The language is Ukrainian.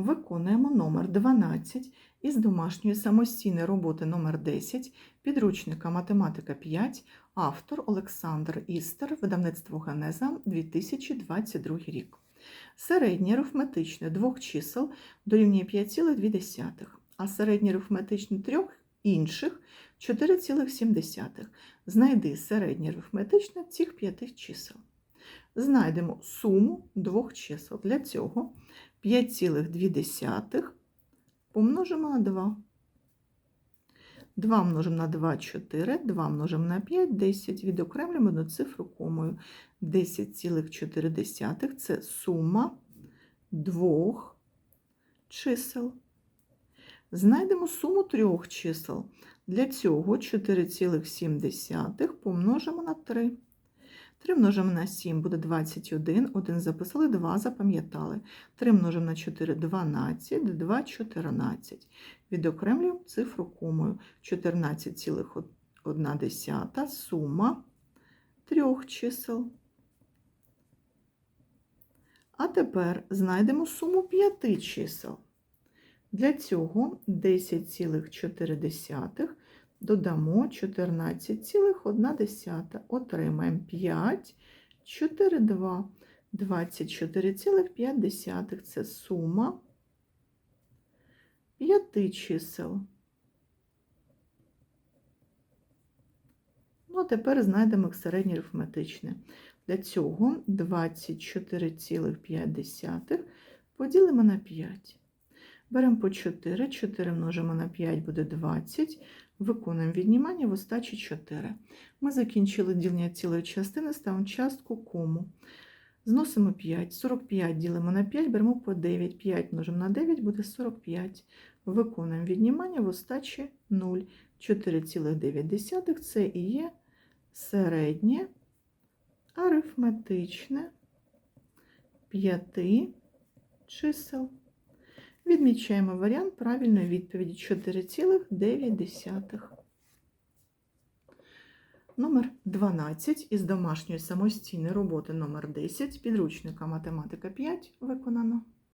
Виконуємо номер 12 із домашньої самостійної роботи номер 10 підручника математика 5, автор Олександр Істер, видавництво Генеза 2022 рік. Середнє арифметичне двох чисел дорівнює 5,2, а середнє арифметичне трьох інших 4,7. Знайди середнє арифметичне цих п'яти чисел. Знайдемо суму двох чисел. Для цього 5,2 помножимо на 2. 2 множимо на 2 – 4, 2 множимо на 5 – 10. Відокремлюємо одну цифру комою. 10,4 – це сума двох чисел. Знайдемо суму трьох чисел. Для цього 4,7 помножимо на 3. 3 множимо на 7 буде 21, 1 записали, 2 запам'ятали. 3 множимо на 4 – 12, 2 – 14. Відокремлюємо цифру комою. 14,1 сума трьох чисел. А тепер знайдемо суму п'яти чисел. Для цього 10,4 додамо 14,1. Отримаємо 5, 4, 2. 24,5 – це сума п'яти чисел. Ну, а тепер знайдемо їх середнє арифметичне. Для цього 24,5 поділимо на 5. Беремо по 4, 4 множимо на 5 буде 20. Виконуємо віднімання в остачі 4. Ми закінчили ділення цілої частини, ставимо частку кому. Зносимо 5. 45 ділимо на 5, беремо по 9. 5 множимо на 9 буде 45. Виконуємо віднімання в остачі 0. 4,9 це і є середнє арифметичне 5 чисел. Відмічаємо варіант правильної відповіді 4,9. Номер 12 із домашньої самостійної роботи номер 10 підручника математика 5 виконано.